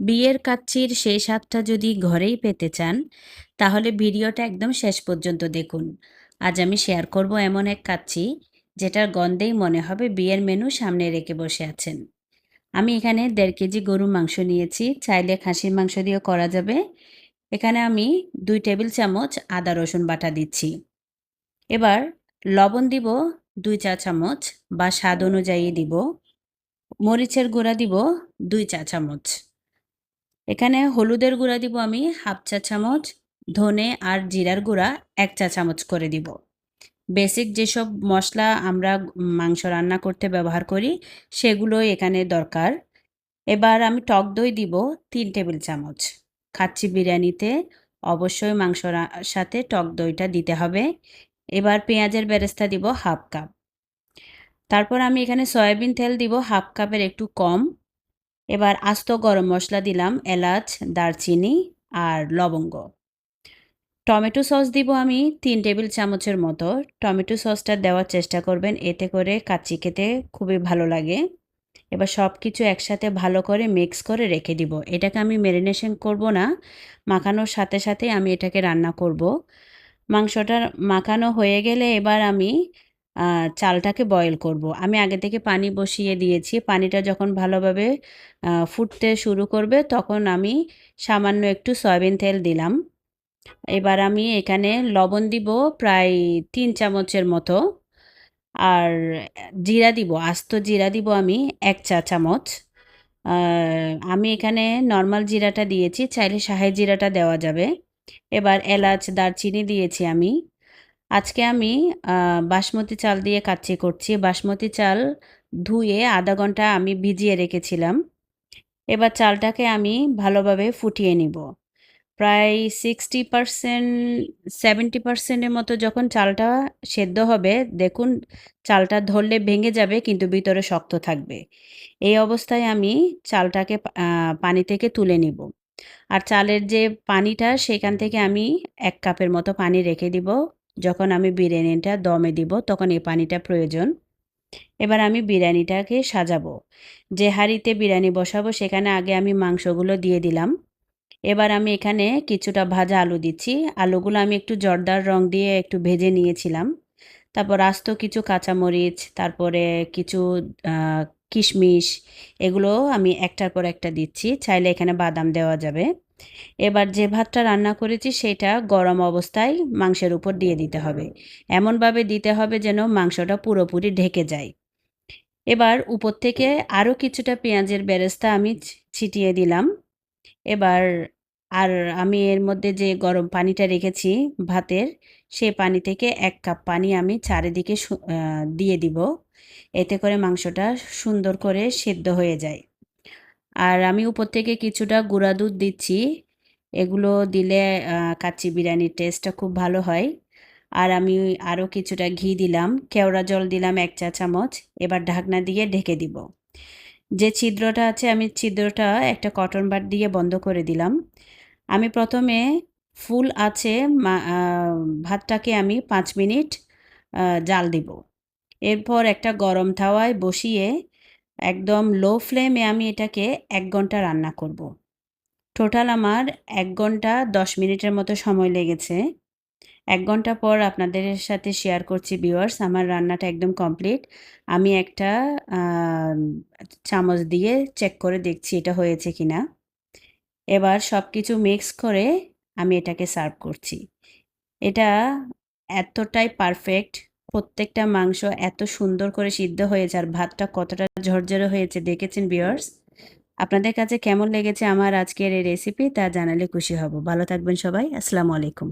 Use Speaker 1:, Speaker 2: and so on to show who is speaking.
Speaker 1: বিয়ের কাচ্চির সেই স্বাদটা যদি ঘরেই পেতে চান, তাহলে ভিডিওটা একদম শেষ পর্যন্ত দেখুন। আজ আমি শেয়ার করব এমন এক কাচ্চি, যেটার গন্ধেই মনে হবে বিয়ের মেনু সামনে রেখে বসে আছেন। আমি এখানে দেড় কেজি গরুর মাংস নিয়েছি, চাইলে খাসির মাংস দিয়েও করা যাবে। এখানে আমি দুই টেবিল চামচ আদা রসুন বাটা দিচ্ছি। এবার লবণ দিব দুই চা চামচ বা স্বাদ অনুযায়ী দিব। মরিচের গুঁড়া দিব দুই চা চামচ। এখানে হলুদের গুঁড়া দিব আমি হাফ চা চামচ, ধনে আর জিরার গুঁড়া এক চা চামচ করে দিব। বেসিক যেসব মশলা আমরা মাংস রান্না করতে ব্যবহার করি, সেগুলোই এখানে দরকার। এবার আমি টক দই দিব তিন টেবিল চামচ। খাচ্ছি বিরিয়ানিতে, অবশ্যই মাংস সাথে টক দইটা দিতে হবে। এবার পেঁয়াজের বেরেস্তা দিব হাফ কাপ। তারপর আমি এখানে সয়াবিন তেল দিব হাফ কাপের একটু কম। এবার আস্ত গরম মশলা দিলাম, এলাচ, দারচিনি আর লবঙ্গ। টমেটো সস দিব আমি তিন টেবিল চামচের মতো। টমেটো সসটা দেওয়ার চেষ্টা করবেন, এতে করে কাচ্চি খেতে খুবই ভালো লাগে। এবার সব কিছু একসাথে ভালো করে মিক্স করে রেখে দিব। এটাকে আমি ম্যারিনেশন করব না, মাখানোর সাথে সাথে আমি এটাকে রান্না করব। মাংসটা মাখানো হয়ে গেলে এবার আমি চালটাকে বয়েল করব। আমি আগে থেকে পানি বসিয়ে দিয়েছি। পানিটা যখন ভালোভাবে ফুটতে শুরু করবে তখন আমি সামান্য একটু সয়াবিন তেল দিলাম। এবার আমি এখানে লবণ দিব প্রায় তিন চামচের মতো। আর জিরা দিব, আস্ত জিরা দিব আমি এক চা চামচ। আমি এখানে নর্মাল জিরাটা দিয়েছি, চাইলে শাহে জিরাটা দেওয়া যাবে। এবার এলাচ, দারচিনি দিয়েছি আমি। আজকে আমি বাসমতি চাল দিয়ে কাচ্চি করছি। বাসমতি চাল ধুয়ে আধা ঘণ্টা আমি ভিজিয়ে রেখেছিলাম। এবার চালটাকে আমি ভালোভাবে ফুটিয়ে নিব। প্রায় সিক্সটি পারসেন্ট, সেভেন্টি পারসেন্টের মতো যখন চালটা সেদ্ধ হবে, দেখুন চালটা ধরলে ভেঙে যাবে, কিন্তু ভিতরে শক্ত থাকবে। এই অবস্থায় আমি চালটাকে পানি থেকে তুলে নিব। আর চালের যে পানিটা, সেখান থেকে আমি এক কাপের মতো পানি রেখে দিব। যখন আমি বিরিয়ানিটা দমে দিব, তখন এই পানিটা প্রয়োজন। এবার আমি বিরিয়ানিটাকে সাজাবো। যে হাঁড়িতে বিরিয়ানি বসাবো, সেখানে আগে আমি মাংসগুলো দিয়ে দিলাম। এবার আমি এখানে কিছুটা ভাজা আলু দিচ্ছি। আলুগুলো আমি একটু জর্দার রং দিয়ে একটু ভেজে নিয়েছিলাম। তারপর আস্ত কিছু কাঁচামরিচ, তারপরে কিছু কিশমিশ, এগুলো আমি একটার পর একটা দিচ্ছি। চাইলে এখানে বাদাম দেওয়া যাবে। এবার যে ভাতটা রান্না করেছি সেটা গরম অবস্থায় মাংসের উপর দিয়ে দিতে হবে। এমনভাবে দিতে হবে যেন মাংসটা পুরোপুরি ঢেকে যায়। এবার উপর থেকে আরও কিছুটা পেঁয়াজের বেরেস্তা আমি ছিটিয়ে দিলাম। এবার আর আমি এর মধ্যে যে গরম পানিটা রেখেছি ভাতের, সে পানি থেকে এক কাপ পানি আমি চারিদিকে দিয়ে দিব। এতে করে মাংসটা সুন্দর করে সেদ্ধ হয়ে যায়। আর আমি উপর থেকে কিছুটা গুঁড়া দুধ দিচ্ছি। এগুলো দিলে কাচ্চি বিরিয়ানির টেস্টটা খুব ভালো হয়। আর আমি আরও কিছুটা ঘি দিলাম, কেওড়া জল দিলাম এক চা চামচ। এবার ঢাকনা দিয়ে ঢেকে দিব। যে ছিদ্রটা আছে, আমি ছিদ্রটা একটা কটন বাট দিয়ে বন্ধ করে দিলাম। আমি প্রথমে ফুল আছে ভাতটাকে আমি পাঁচ মিনিট জাল দিব। এরপর একটা গরম থাওয়ায় বসিয়ে একদম লো ফ্লেমে আমি এটাকে এক ঘণ্টা রান্না করব। টোটাল আমার এক ঘণ্টা দশ মিনিটের মতো সময় লেগেছে। এক ঘণ্টা পর আপনাদের সাথে শেয়ার করছি ভিউয়ার্স আমার রান্নাটা একদম কমপ্লিট আমি একটা চামচ দিয়ে চেক করে দেখছি এটা হয়েছে কি না এবার সব কিছু মিক্স করে আমি এটাকে সার্ভ করছি। এটা এতটাই পারফেক্ট প্রত্যেকটা মাংস এত সুন্দর করে সিদ্ধ হয়েছে আর ভাতটা কতটা ঝরঝরে হয়েছে, দেখেছেন বিয়ার্স আপনাদের কাছে কেমন লেগেছে আমার আজকের এই রেসিপি তা জানালে খুশি হব। ভালো থাকবেন সবাই, আসসালামু আলাইকুম।